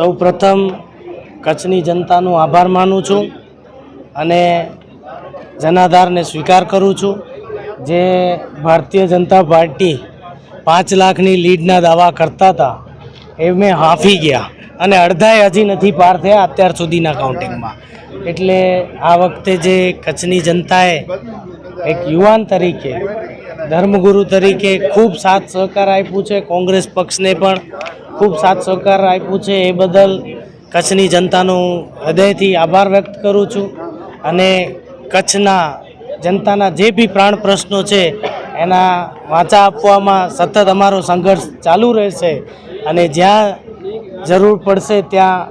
સૌ પ્રથમ કચ્છની જનતાનો આભાર માનું છું અને જનાધારને સ્વીકાર કરું છું જે ભારતીય જનતા પાર્ટી પાંચ લાખની લીડના દાવા કરતા હતા એ મેં હાંફી ગયા અને અડધાએ હજી નથી પાર થયા અત્યાર સુધીના કાઉન્ટિંગમાં એટલે આ વખતે જે કચ્છની જનતાએ એક યુવાન તરીકે, ધર્મગુરુ તરીકે ખૂબ સાથ સહકાર આપ્યું છે કોંગ્રેસ પક્ષને પણ. ખૂબ સાથ સહકાર આપ્યું છે એ બદલ કચ્છની જનતાનો હૃદયથી આભાર વ્યક્ત કરું છું. અને કચ્છના જનતાના જે બી પ્રાણ પ્રશ્નો છે એના વાંચા આપવામાં સતત અમારો સંઘર્ષ ચાલુ રહેશે અને જ્યાં જરૂર પડશે ત્યાં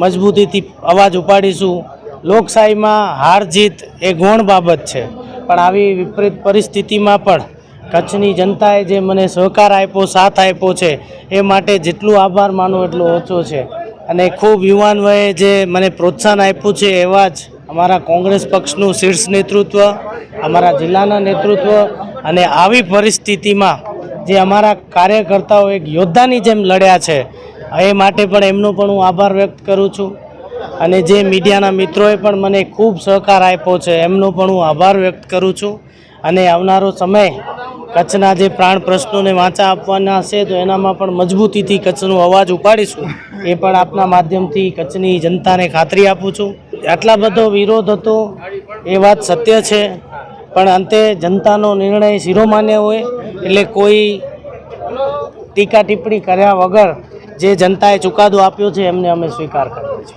મજબૂતીથી અવાજ ઉપાડીશું. લોકશાહીમાં હાર જીત એ ગૌણ બાબત છે. પણ આવી વિપરીત પરિસ્થિતિમાં પણ કચ્છની જનતાએ જે મને સહકાર આપ્યો, સાથ આપ્યો છે, એ માટે જેટલું આભાર માનો એટલો ઓછો છે. અને ખૂબ યુવાન વયે જે મને પ્રોત્સાહન આપ્યું છે એવા જ અમારા કોંગ્રેસ પક્ષનું શીર્ષ નેતૃત્વ, અમારા જિલ્લાના નેતૃત્વ અને આવી પરિસ્થિતિમાં જે અમારા કાર્યકર્તાઓ એક યોદ્ધાની જેમ લડ્યા છે, એ માટે પણ એમનો પણ હું આભાર વ્યક્ત કરું છું. અને જે મીડિયાના મિત્રોએ પણ મને ખૂબ સહકાર આપ્યો છે, એમનો પણ હું આભાર વ્યક્ત કરું છું. અને આવનારો સમય કચ્છના જે પ્રાણ પ્રશ્નોને વાંચા આપવાના હશે તો એનામાં પણ મજબૂતીથી કચ્છનો અવાજ ઉપાડીશું. એ પણ આપના માધ્યમથી કચ્છની જનતાને ખાતરી આપું છું. આટલા બધો વિરોધ હતો, એ વાત સત્ય છે. પણ અંતે જનતાનો નિર્ણય શિરોમાન્ય હોય, એટલે કોઈ ટીકા ટિપ્પણી કર્યા વગર જે જનતાએ ચુકાદો આપ્યો છે, એમને અમે સ્વીકાર કર્યો છે